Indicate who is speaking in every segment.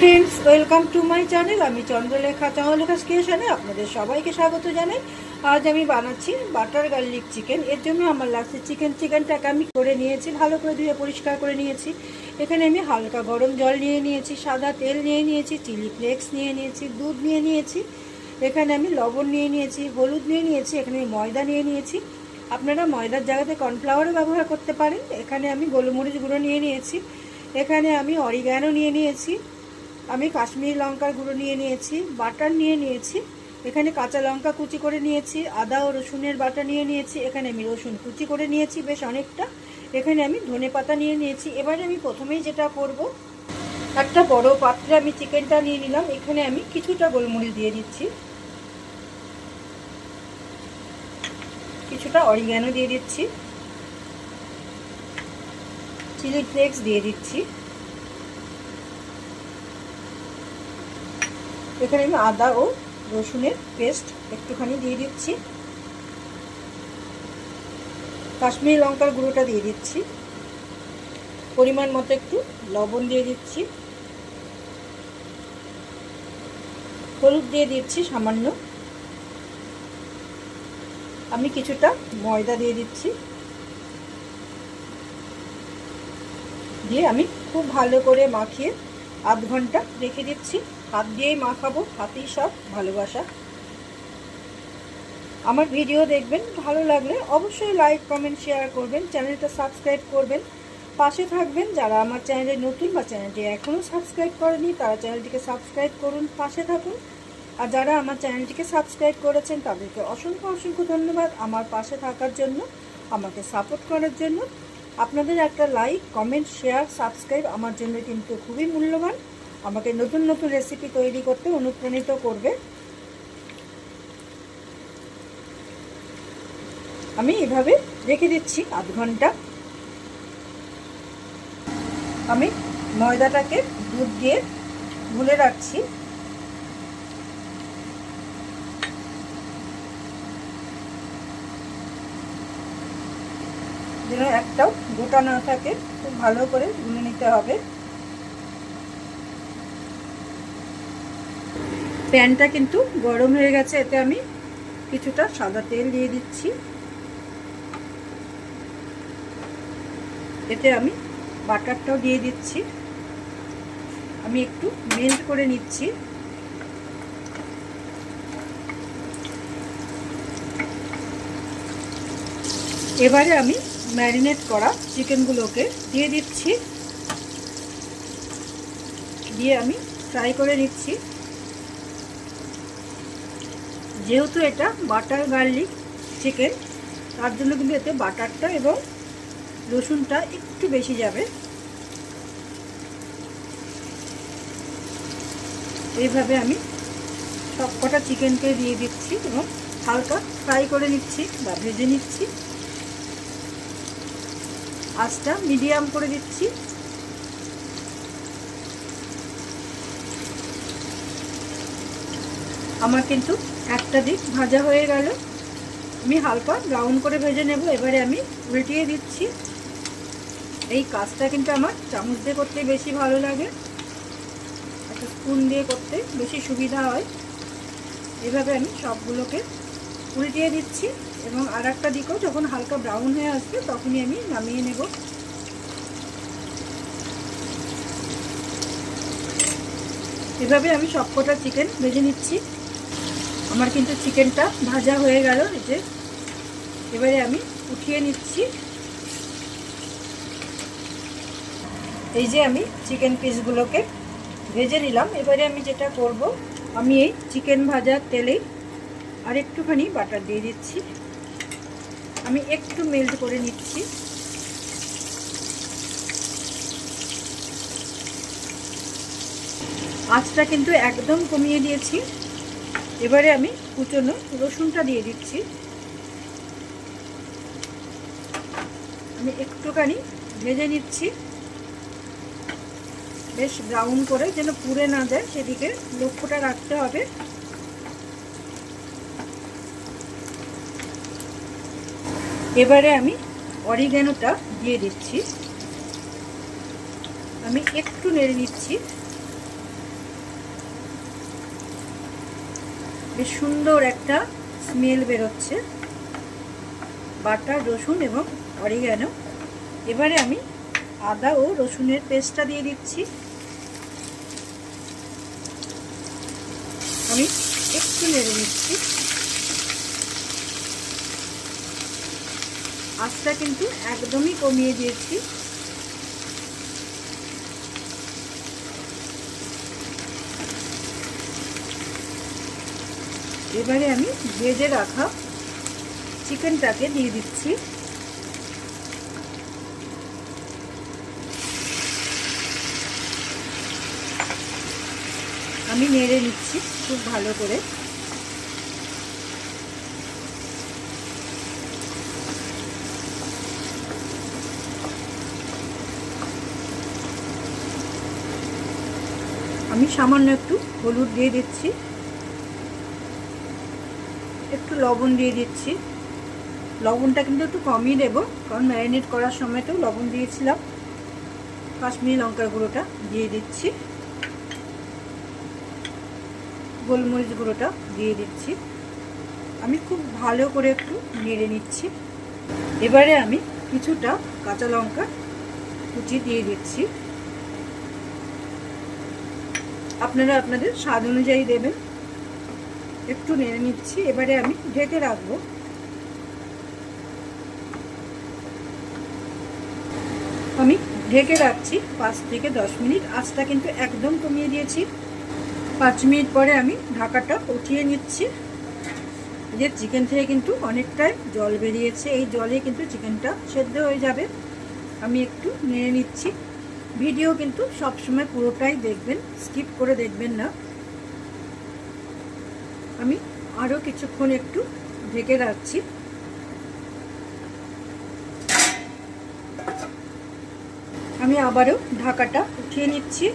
Speaker 1: Friends welcome to my channel আমি চন্দ্রলেখা চন্দ্রলেখা স্টেশনে আপনাদের সবাইকে স্বাগত জানাই। আজ আমি বানাচ্ছি বাটার গার্লিক চিকেন। এর জন্য আমার লাগছে চিকেন, চিকেনটাকে আমি করে নিয়েছি, ভালো করে ধুয়ে পরিষ্কার করে নিয়েছি। এখানে আমি হালকা গরম জল নিয়ে নিয়েছি, সাদা তেল নিয়ে নিয়েছি, চিলি ফ্লেক্স নিয়ে নিয়েছি, দুধ নিয়ে নিয়েছি। এখানে আমি লবণ নিয়ে নিয়েছি, হলুদ নিয়ে নিয়েছি, এখানে আমি ময়দা নিয়ে নিয়েছি। আপনারা ময়দার জায়গাতে কর্নফ্লাওয়ারও ব্যবহার করতে পারেন। এখানে আমি গোলমরিচ গুঁড়ো নিয়ে নিয়েছি। এখানে আমি অরিগ্যানো নিয়ে নিয়েছি। আমি কাশ্মীরি লঙ্কার গুঁড়ো নিয়ে নিয়েছি, বাটার নিয়ে নিয়েছি, এখানে কাঁচা লঙ্কা কুচি করে নিয়েছি, আদা ও রসুনের বাটা নিয়ে নিয়েছি, এখানে আমি রসুন কুচি করে নিয়েছি বেশ অনেকটা, এখানে আমি ধনে পাতা নিয়ে নিয়েছি। এবারে আমি প্রথমেই যেটা করব, একটা বড় পাত্রে আমি চিকেনটা নিয়ে নিলাম, এখানে আমি কিছুটা গোলমরিচ দিয়ে দিচ্ছি। কিছুটা অরিগ্যানো দিয়ে দিচ্ছি। চিলি ফ্লেক্স দিয়ে দিচ্ছি। এখানে আমি আদা ও রসুনের পেস্ট একটুখানি দিয়ে দিচ্ছি। কাশ্মীরি লঙ্কার গুঁড়োটা দিয়ে দিচ্ছি। পরিমাণ মতো একটু লবণ দিয়ে দিচ্ছি। হলুদ দিয়ে দিচ্ছি সামান্য। আমি কিছুটা ময়দা দিয়ে দিচ্ছি। দিয়ে আমি খুব ভালো করে মাখিয়ে আধ ঘণ্টা রেখে দিচ্ছি। হাত দিয়েই মাখাবো, হাতেই সব ভালোবাসা। আমার ভিডিও দেখবেন, ভালো লাগলে অবশ্যই লাইক কমেন্ট শেয়ার করবেন চ্যানেলটা সাবস্ক্রাইব করবেন। পাশে থাকবেন, যারা আমার চ্যানেলে নতুন বা চ্যানেলটি এখনও সাবস্ক্রাইব করেনি, তারা চ্যানেলটিকে সাবস্ক্রাইব করুন, পাশে থাকুন। আর যারা আমার চ্যানেলটিকে সাবস্ক্রাইব করেছেন, তাদেরকে অসংখ্য অসংখ্য ধন্যবাদ আমার পাশে থাকার জন্য, আমাকে সাপোর্ট করার জন্য। আপনাদের একটা লাইক কমেন্ট শেয়ার সাবস্ক্রাইব আমার জন্য কিন্তু খুবই মূল্যবান। আমাকে নতুন নতুন রেসিপি তৈরি করতে অনুপ্রাণিত করবে। আমি এভাবে রেখে দিচ্ছি আধ ঘণ্টা। আমি ময়দাটাকে দুধ দিয়ে গুলে রাখছি। যেন একটাও গোটা না থাকে, খুব ভালো করে গুলে নিতে হবে। প্যানটা কিন্তু গরম হয়ে গেছে, এতে আমি কিছুটা সাদা তেল দিয়ে দিচ্ছি। এতে আমি বাটারটাও দিয়ে দিচ্ছি। আমি একটু মেল্ট করে নিচ্ছি। এবারে আমি ম্যারিনেট করা চিকেনগুলোকে দিয়ে দিচ্ছি। দিয়ে আমি ফ্রাই করে নিচ্ছি। যেহেতু এটা বাটার গার্লিক চিকেন, তার জন্য কিন্তু এতে বাটারটা এবং রসুনটা একটু বেশি যাবে। এইভাবে আমি সব কটা চিকেনকে দিয়ে দিচ্ছি এবং হালকা ফ্রাই করে নিচ্ছি বা ভেজে নিচ্ছি। আঁচটা মিডিয়াম করে দিচ্ছি। আমার কিন্তু একটা দিক ভাজা হয়ে গেল। আমি হালকা ব্রাউন করে ভেজে নেব। এবারে আমি উল্টিয়ে দিচ্ছি। এই কাজটা কিন্তু আমার চামচ দিয়ে করতে বেশি ভালো লাগে। একটা স্পুন দিয়ে করতে বেশি সুবিধা হয়। এভাবে আমি সবগুলোকে উল্টিয়ে দিচ্ছি এবং আর একটা দিকেও যখন হালকা ব্রাউন হয়ে আসবে, তখনই আমি নামিয়ে নেব। এভাবে আমি সবকটা চিকেন ভেজে নিচ্ছি। আমার কিন্তু চিকেনটা ভাজা হয়ে গেল, এই যে। এবারে আমি উঠিয়ে নিচ্ছি। এই যে আমি চিকেন পিসগুলোকে ভেজে নিলাম। এবারে আমি যেটা করব, আমি এই চিকেন ভাজার তেলে আর একটুখানি বাটার দিয়ে দিচ্ছি। আমি একটু মেল্ট করে নিচ্ছি। আঁচটা কিন্তু একদম কমিয়ে দিয়েছি। এবারে আমি কুচনো রসুনটা দিয়ে দিচ্ছি। আমি একটুখানি ভেজে নিচ্ছি। বেশ ব্রাউন করে যেন পুড়ে না দেয় সেদিকে লক্ষ্যটা রাখতে হবে। এবারে আমি অরিগ্যানোটা দিয়ে দিচ্ছি। আমি একটু নেড়ে নিচ্ছি। বেশ সুন্দর একটা স্মেল বেরোচ্ছে। বাটার, রসুন এবং অরিগ্যানো এবারে আমি আদা ও রসুনের পেস্টটা দিয়ে দিচ্ছি। আমি একটু নেড়ে নিচ্ছি। আঁচটা কিন্তু একদমই কমিয়ে দিয়েছি। এবারে আমি ভেজে রাখা চিকেনটাকে দিয়ে দিচ্ছি। আমি নেড়ে নিচ্ছি খুব ভালো করে। আমি সামান্য একটু হলুদ দিয়ে দিচ্ছি। একটু লবণ দিয়ে দিচ্ছি। লবণটা কিন্তু একটু কমই দেব, কারণ ম্যারিনেট করার সময়তেও লবণ দিয়েছিলাম। কাশ্মীরি লঙ্কার গুঁড়োটা দিয়ে দিচ্ছি। গোলমরিচ গুঁড়োটা দিয়ে দিচ্ছি। আমি খুব ভালো করে একটু নেড়ে নিচ্ছি। এবারে আমি কিছুটা কাঁচা লঙ্কা কুচি দিয়ে দিচ্ছি। আপনারা আপনাদের স্বাদ অনুযায়ী দেবেন। একটু নেড়ে নিচ্ছি, এবারে আমি ঢেকে রাখব। আমি ঢেকে রাখছি পাঁচ থেকে দশ মিনিট, আঁচটা কিন্তু একদম কমিয়ে দিয়েছি। পাঁচ মিনিট পরে আমি ঢাকাটা উঠিয়ে নিচ্ছি। যে চিকেন থেকে কিন্তু অনেকটাই জল বেরিয়েছে, এই জলে কিন্তু চিকেনটা সেদ্ধ হয়ে যাবে। আমি একটু নেড়ে নিচ্ছি। ভিডিও কিন্তু সবসময় পুরোটাই দেখবেন, স্কিপ করে দেখবেন না। আমি আরও কিছুক্ষণ একটু ঢেকে রাখছি। আমি আবারও ঢাকাটা উঠিয়ে নিচ্ছি।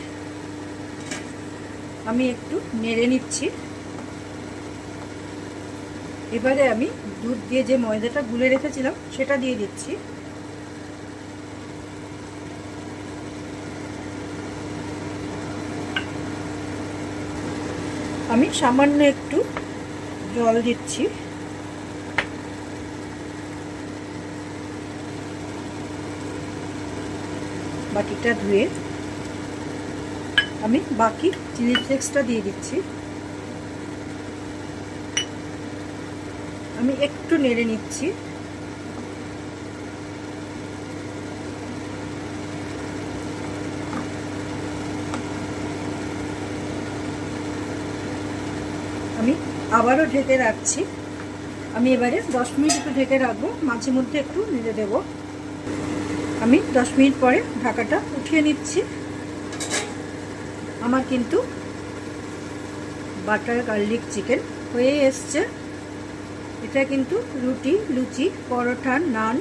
Speaker 1: আমি একটু নেড়ে নিচ্ছি। এবারে আমি দুধ দিয়ে যে ময়দাটা গুলে রেখেছিলাম, সেটা দিয়ে দিচ্ছি। আমি সামান্য একটু জল দিচ্ছি। বাটিটা ধুয়ে আমি বাকি চিলি ফ্লেক্সটা দিয়ে দিচ্ছি। আমি একটু নেড়ে নিচ্ছি আমি আবারও ঢেকে রাখছি। আমি এবারে দশ মিনিট একটু ঢেকে রাখব, মাঝে মধ্যে একটু নেড়ে দেব। আমি দশ মিনিট পরে ঢাকাটা উঠিয়ে নিচ্ছি। আমার কিন্তু বাটার গার্লিক চিকেন হয়ে এসছে। এটা কিন্তু রুটি, লুচি, পরোটা, নান।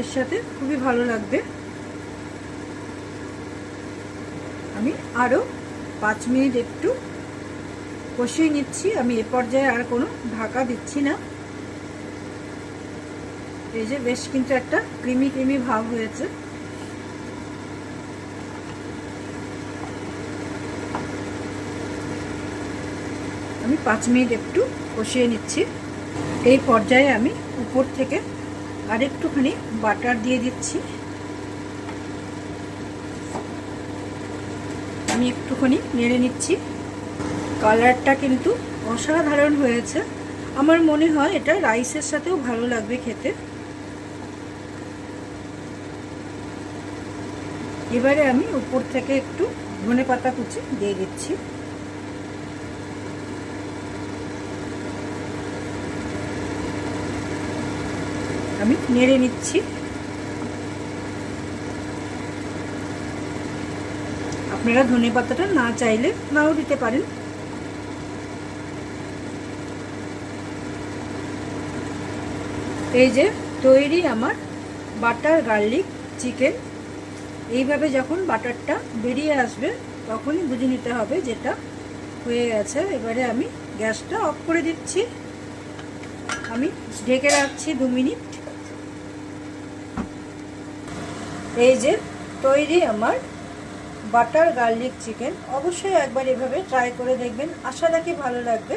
Speaker 1: এর সাথে খুবই ভালো লাগবে। আমি আরও পাঁচ মিনিট একটু কষিয়ে নিচ্ছি। আমি এ পর্যায়ে আর কোনো ঢাকা দিচ্ছি না। এই যে বেশ কিন্তু একটা ক্রিমি ক্রিমি ভাব হয়েছে। আমি পাঁচ মিনিট একটু কষিয়ে নিচ্ছি। এই পর্যায়ে আমি উপর থেকে আর একটুখানি বাটার দিয়ে দিচ্ছি। আমি একটুখানি নেড়ে নিচ্ছি। কালারটা কিন্তু অসাধারণ হয়েছে। আমার মনে হয় এটা রাইসের সাথেও ভালো লাগবে খেতে। এবারে আমি উপর থেকে একটু ধনে পাতা কুচি দিয়ে দিচ্ছি। আমি নেড়ে নিচ্ছি। আপনারা ধনে পাতাটা না চাইলে নাও দিতে পারেন। এই যে তৈরি আমার বাটার গার্লিক চিকেন। এইভাবে যখন বাটারটা বেরিয়ে আসবে, তখনই বুঝে নিতে হবে যেটা হয়ে গেছে। এবারে আমি গ্যাসটা অফ করে দিচ্ছি। আমি ঢেকে রাখছি দু মিনিট। এই যে তৈরি আমার বাটার গার্লিক চিকেন। অবশ্যই একবার এভাবে ট্রাই করে দেখবেন। আশা রাখি ভালো লাগবে।